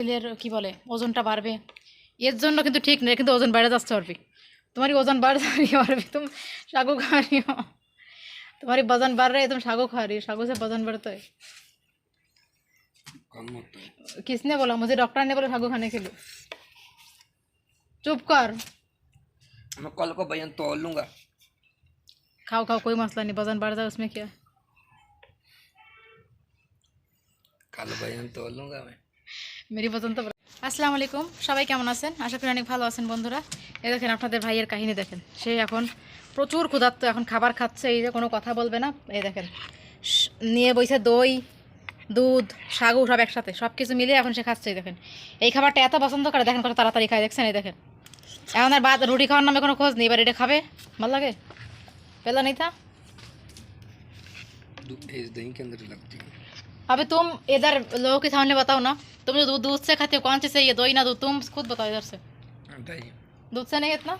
শরীরের কি বলে ওজনটা বাড়বে এর জন্য কিন্তু ঠিক নেই কিন্তু ওজন বেড়ে যাচ্ছে পারবি तुम्हारी वजन बढ़ जा रही है और भी तुम सागू खा रही हो तुम्हारी वजन बढ़ रही है तुम सागू खा रही हो सागू से वजन बढ़ता है कम होता है किसने बोला मुझे डॉक्टर ने बोला सागू खाने के लिए चुप कर मैं कल को भैया तोड़ लूंगा खाओ खाओ कोई मसला नहीं वजन बढ़ जाए उसमें क्या है? कल भैया तोड़ लूंगा मैं মেরি পর্যন্ত আসসালামু আলাইকুম সবাই কেমন আছেন আশা করি অনেক ভালো আছেন বন্ধুরা এ দেখেন আপনাদের ভাইয়ের কাহিনী দেখেন সে এখন প্রচুর ক্ষুধার্ত এখন খাবার খাচ্ছে এই যে কোনো কথা বলবে না এই দেখেন স- নিয়ে বইছে দই দুধ সাগু সব একসাথে সব কিছু মিলিয়ে এখন সে খাচ্ছে এই দেখেন এই খাবারটা এত পছন্দ করে দেখেন কত তাড়াতাড়ি খায় দেখছেন এই দেখেন এখন আর বাদ রুটি খাওয়ার নামে কোনো খোঁজ নেই এবার এটা খাবে ভালো লাগে পেলা নেই তা दूध भेज दही के अंदर लगती है अभी तुम इधर लोगों के सामने बताओ ना तुम जो दूध दूध से खाते हो कौन सी चाहिए दो ही ना दूध तुम खुद बताओ इधर से दही दूध से नहीं इतना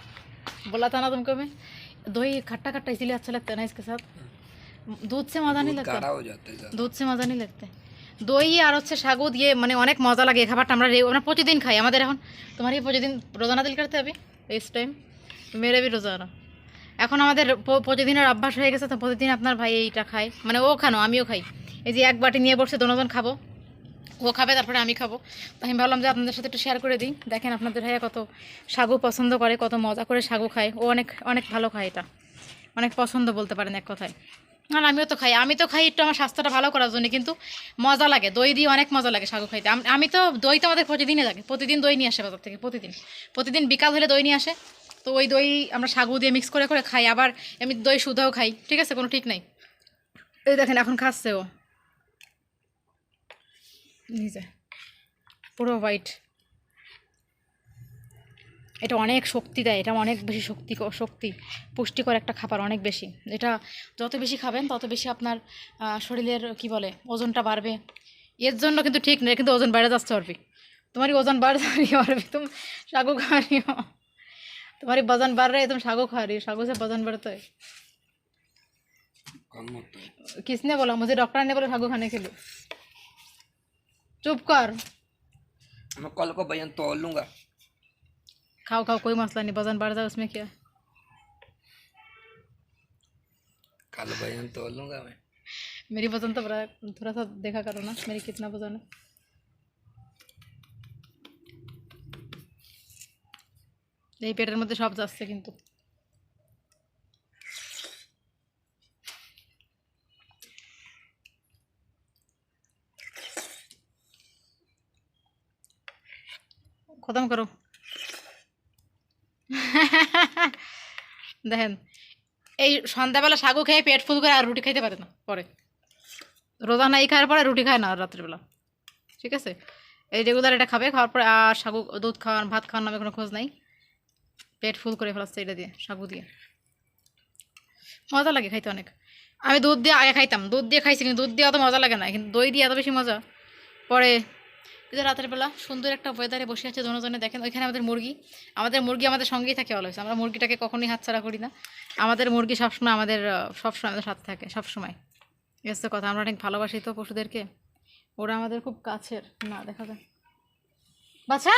बोला था ना तुमको मैं दो ही खट्टा खट्टा इसीलिए अच्छा लगता है ना इसके साथ दूध से मज़ा नहीं दूध लगता गाढ़ा हो जाता है ज़्यादा দুধ সে মজা নিয়ে লাগতে দই আর হচ্ছে সাগু দিয়ে মানে অনেক মজা লাগে এই খাবারটা আমরা রে- আমরা প্রতিদিন খাই আমাদের এখন তোমার এই প্রতিদিন রোজানা দিল করতে হবে ইস টাইম মেরে বি রোজানা এখন আমাদের প- প্রতিদিনের অভ্যাস হয়ে গেছে তো প্রতিদিন আপনার ভাই এইটা খায় মানে ও খানো আমিও খাই এই যে এক বাটি নিয়ে বসে দুজন খাবো ও খাবে, তারপরে আমি খাব। আমি ভাবলাম যে আপনাদের সাথে একটু শেয়ার করে দিই। দেখেন আপনাদের ভাইয়া কত সাগু পছন্দ করে, কত মজা করে সাগু খায়। ও অনেক অনেক ভালো খায় এটা। অনেক পছন্দ বলতে পারেন এক কথায়। আর আমিও তো খাই, আমি তো খাই একটু আমার স্বাস্থ্যটা ভালো করার জন্য, কিন্তু মজা লাগে, দই দিয়ে অনেক মজা লাগে সাগু খাইতে। আমি তো দই তো আমাদের প্রতিদিনই লাগে, প্রতিদিন দই নিয়ে আসে বাজার থেকে, প্রতিদিন। প্রতিদিন বিকাল হলে দই নিয়ে আসে। তো ওই দই আমরা সাগু দিয়ে মিক্স করে করে খাই, আবার এমনি দই সুধাও খাই, ঠিক আছে? কোনো ঠিক নাই। এই দেখেন, এখন খাচ্ছে ও। নিজে পুরো হোয়াইট এটা অনেক শক্তি দেয় এটা অনেক বেশি শক্তি শক্তি পুষ্টিকর একটা খাবার অনেক বেশি এটা যত বেশি খাবেন তত বেশি আপনার আহ, শরীরের কি বলে ওজনটা বাড়বে এর জন্য কিন্তু ঠিক নেই কিন্তু ওজন বেড়ে যাচ্ছে পারবি तुम्हारी वजन बढ़ जा रही है और भी तुम सागू खा रही हो तुम्हारी वजन बढ़ रही है तुम सागू खा रही हो सागू से वजन बढ़ता है कम होता है किसने बोला मुझे डॉक्टर ने बोला सागू खाने के लिए चुप कर मैं कल को भैया तोड़ लूंगा खाओ खाओ कोई मसला नहीं वजन बढ़ जाए उसमें क्या है? कल भैया तोड़ लूंगा मैं मेरी वजन तो बड़ा थोड़ा सा देखा करो ना मेरी कितना वजन है এই পেটের মধ্যে সব যাচ্ছে কিন্তু খতম করো। দেখেন, এই সন্ধ্যাবেলা সাগু খেয়ে পেট ফুল করে আর রুটি খাইতে পারে না পরে। রোজা নাই খাওয়ার পরে রুটি খায় না রাত্রিবেলা। ঠিক আছে? এই রেগুলার এটা খাবে, খাওয়ার পরে আর সাগু দুধ খাওয়ার, ভাত খাওয়ার নামে কোনো খোঁজ নাই। পেট ফুল করে ফেলাচ্ছে এটা দিয়ে সাগু দিয়ে। মজা লাগে খাইতে অনেক। আমি দুধ দিয়ে আগে খাইতাম। দুধ দিয়ে খাইছি কিন্তু দুধ দিয়ে অত মজা লাগে না, কিন্তু দই দিয়ে এত বেশি মজা। পরে এদের রাতের বেলা সুন্দর একটা ওয়েদারে বসে আছে দোনোজনে দেখেন, ওইখানে আমাদের মুরগি। আমাদের মুরগি আমাদের সঙ্গেই থাকে অলওয়েজ আমরা মুরগিটাকে কখনোই হাতছাড়া করি না। আমাদের মুরগি সবসময় আমাদের সবসময় আমাদের সাথে থাকে, সবসময়। এস তো কথা, আমরা অনেক ভালোবাসি তো পশুদেরকে। ওরা আমাদের খুব কাছের। না, দেখা যায় বাছা!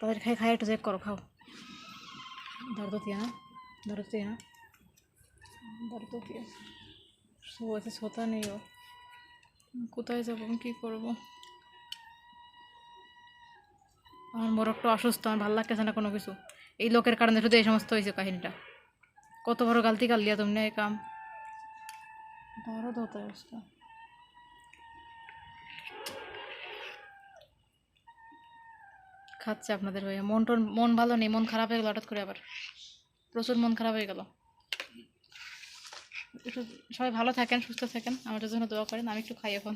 তাদের খাই খাই একটু চেক করো, খাও। দর্দ দিয়ে না ना दर्द होती है ना दर्द होती है सो ऐसे सोता नहीं हो কোথায় যাবো আমি কী করবো আমার বড় একটু অসুস্থ আমার ভালো লাগতেছে না কোনো কিছু এই লোকের কারণে শুধু এই সমস্ত হয়েছে কাহিনীটা কত বড় গালতি কাল লিয়া তুমি এই কাম দরদ হতো অবস্থা খাচ্ছে আপনাদের হয়ে মন টন মন ভালো নেই মন খারাপ হয়ে গেল হঠাৎ করে আবার প্রচুর মন খারাপ হয়ে গেল। একটু সবাই ভালো থাকেন সুস্থ থাকেন আমার জন্য দোয়া করেন আমি একটু খাই এখন।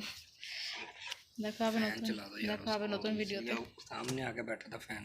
দেখা হবে নতুন দেখা হবে নতুন ভিডিওতে সামনে আগে ব্যাটাটা ফ্যান